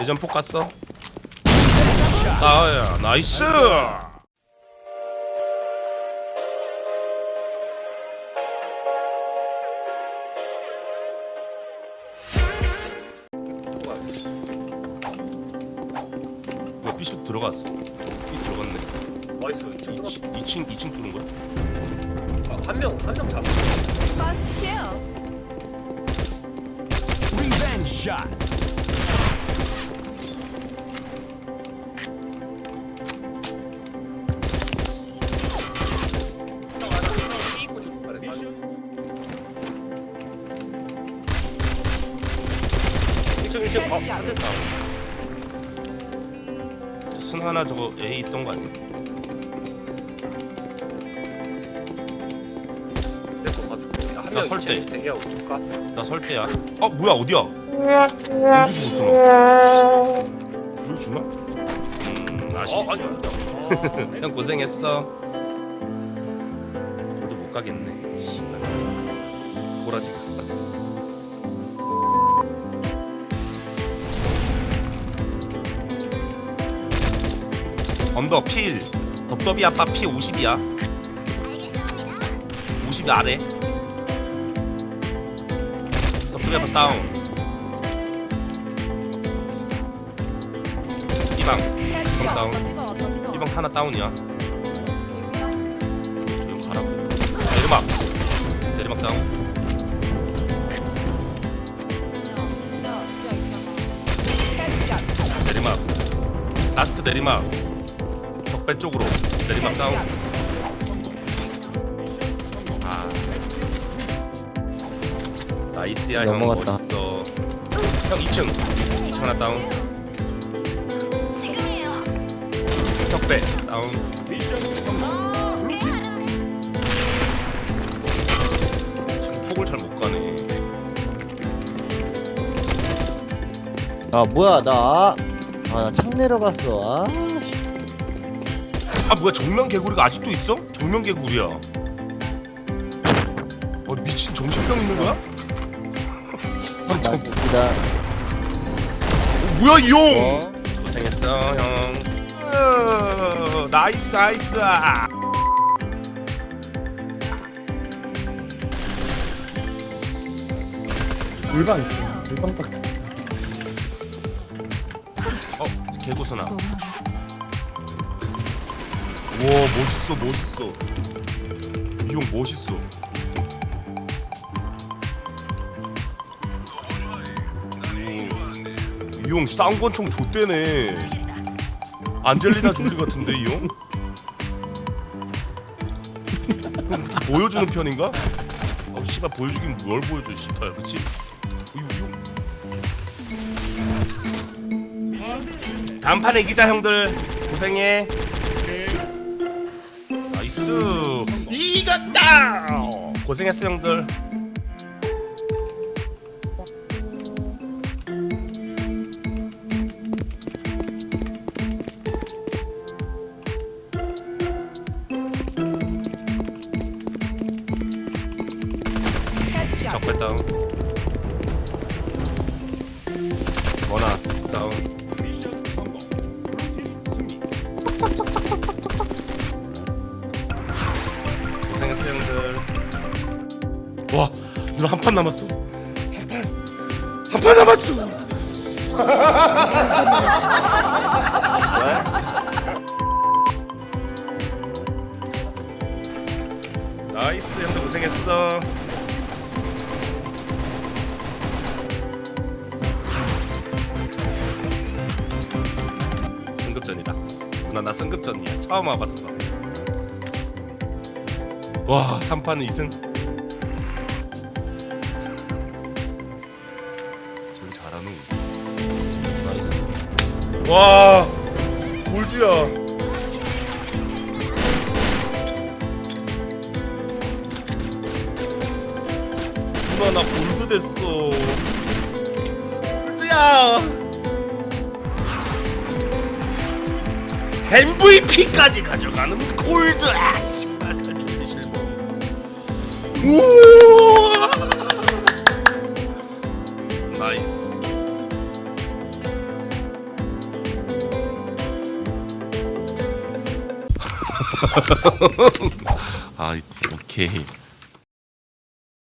예전 폭 갔어 나야 나이스 왜 삐쇼 들어갔어 삐 들어갔네 나이스 2층 2층 2층 2층 뚫은 거야? 한명한 명 잡아 Fast kill. Revenge shot. 어 Headshot. 한대 싸움 순 하나 저거 A 있던 거 아니야? 내거 봐줄게 나 한명 설대. 대기하고? 나 설대야 어 뭐야 어디야? 무수 주고 쏘나? 보여주나? 음어 아쉽다 아니 아니 형 고생했어. 골도 못 가겠네. 씨발. 고라지가. 언더 필. 덥덥이 아빠 피 50이야. 50이 아래. 덥덥이 아빠 다운. 이방. Headshot. 다운. 이방 하나 다운이야. 조용 가라고 내리막 내리막 다운. 내리막 라스트 내리막 적 배 쪽으로 내리막 다운 아 나이스야 형 넘어갔다. 멋있어 형 2층 2층 하나 다운 지금이에요. 적배 다운 지금 폭을 잘 못 가네 아 뭐야 나. 아 나 창 내려갔어. 아. 씨. 아 뭐야 정면 개구리가 아직도 있어? 정면 개구리야 어 미친 정신병 있는 거야? 아, 정... 웃기다. 어, 뭐야 이 형? 어? 고생했어 형 으, 나이스 나이스 물방 있어. 물방 딱. 어 개구선아 우 와 멋있어 멋있어 이 형 멋있어 이 형 쌍권총 좆대네 안젤리나 졸리 같은데 이 형? 보여주는 편인가? 어 씨발 보여주긴 뭘 보여줘 씨발 형. 단판에 이기자 형들 고생해 고생했어 형들. 고생했어 형들 와 누나 한 판 남았어 한판 남았어 나이스 형들 고생했어 승급전이다. 누나 나 승급전이야. 처음 와봤어. 와 3판은 2승. 와 골드야. 누나 나 골드 됐어. 골드야. MVP까지 가져가는 골드 아 씨발 주 아 이- 오케이